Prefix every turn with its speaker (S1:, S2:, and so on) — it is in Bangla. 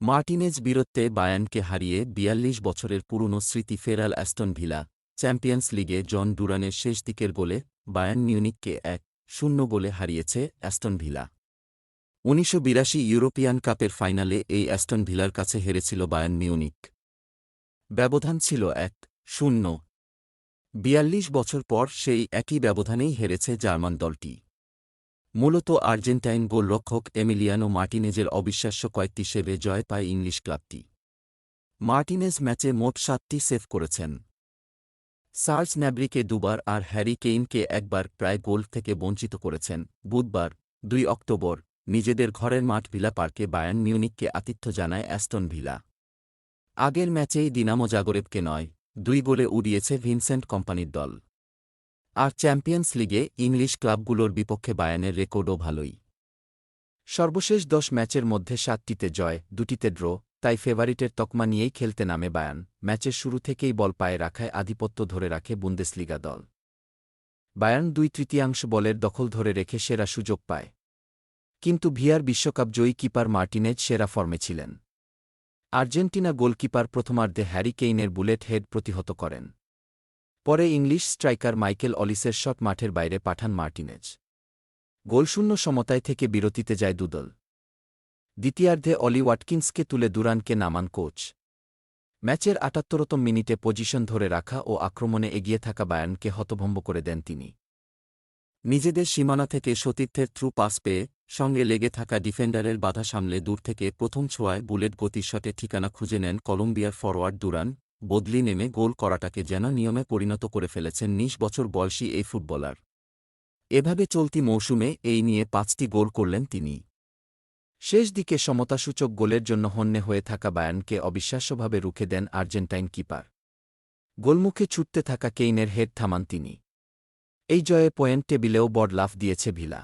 S1: মার্টিনেজ বীরত্বে বায়ানকে হারিয়ে বিয়াল্লিশ বছরের পুরনো স্মৃতি ফেরাল অ্যাস্টন ভিলা, চ্যাম্পিয়ন্স লিগে জন ডুরানের শেষ দিকের গোলে বায়ান মিউনিককে এক শূন্য গোলে হারিয়েছে অ্যাস্টন ভিলা। উনিশশো বিরাশি ইউরোপিয়ান কাপের ফাইনালে এই অ্যাস্টন ভিলার কাছে হেরেছিল বায়ান মিউনিক ব্যবধান ছিল এক শূন্য। বিয়াল্লিশ বছর পর সেই একই ব্যবধানেই হেরেছে জার্মান দলটি। মূলত আর্জেন্টাইন গোলরক্ষক এমিলিয়ানো মার্টিনেজের অবিশ্বাস্য কয়েকটি সেভে জয় পায় ইংলিশ ক্লাবটি। মার্টিনেজ ম্যাচে মোট সাতটি সেভ করেছেন। সার্জ ন্যাব্রিকে দুবার আর হ্যারি কেইনকে একবার প্রায় গোল থেকে বঞ্চিত করেছেন। বুধবার, দুই অক্টোবর, নিজেদের ঘরের মাঠ ভিলা পার্কে বায়ান মিউনিককে আতিথ্য জানায় অ্যাস্টন ভিলা। আগের ম্যাচেই দিনামো জাগরেবকে নয়, দুই গোলে উড়িয়েছে ভিনসেন্ট কোম্পানির দল। আর চ্যাম্পিয়ন্স লিগে ইংলিশ ক্লাবগুলোর বিপক্ষে বায়ানের রেকর্ডও ভালোই। সর্বশেষ দশ ম্যাচের মধ্যে সাতটিতে জয়, দুটিতে ড্র, তাই ফেভারিটের তকমা নিয়েই খেলতে নামে বায়ান ম্যাচের শুরু থেকেই বল পায়ে রাখায় আধিপত্য ধরে রাখে বুন্দেসলিগা দল। বায়ান দুই তৃতীয়াংশ বলের দখল ধরে রেখে সেরা সুযোগ পায়। কিন্তু ভিয়ার বিশ্বকাপ জয়ী কিপার মার্টিনেজ সেরা ফর্মে ছিলেন। আর্জেন্টিনা গোলকিপার প্রথমার্ধে হ্যারি কেইনের বুলেট হেড প্রতিহত করেন। পরে ইংলিশ স্ট্রাইকার মাইকেল অলিসের শট মাঠের বাইরে পাঠান মার্টিনেজ। গোলশূন্য সমতায় থেকে বিরতিতে যায় দুদল। দ্বিতীয়ার্ধে অলি ওয়াটকিন্সকে তুলে দুরানকে নামান কোচ। ম্যাচের আটাত্তরতম মিনিটে পজিশন ধরে রাখা ও আক্রমণে এগিয়ে থাকা বায়ানকে হতভম্ব করে দেন তিনি। নিজেদের সীমানা থেকে সতীর্থের থ্রু পাস পেয়ে সঙ্গে লেগে থাকা ডিফেন্ডারের বাধা সামলে দূর থেকে প্রথম ছোঁয়ায় বুলেট গতির শটে ঠিকানা খুঁজে নেন কলম্বিয়ার ফরওয়ার্ড দুরান বদলি নেমে গোল করাটাকে যেন নিয়মে পরিণত করে ফেলেছেন নিশ বছর বয়সী এই ফুটবলার। এভাবে চলতি মৌসুমে এই নিয়ে পাঁচটি গোল করলেন তিনি। শেষ দিকে সমতাসূচক গোলের জন্য হন্যে হয়ে থাকা বায়ানকে অবিশ্বাস্যভাবে রুখে দেন আর্জেন্টাইন কিপার। গোলমুখে ছুটতে থাকা কেইনের হেড থামান তিনি। এই জয়ে পয়েন্ট টেবিলেও বড় লাফ দিয়েছে ভিলা।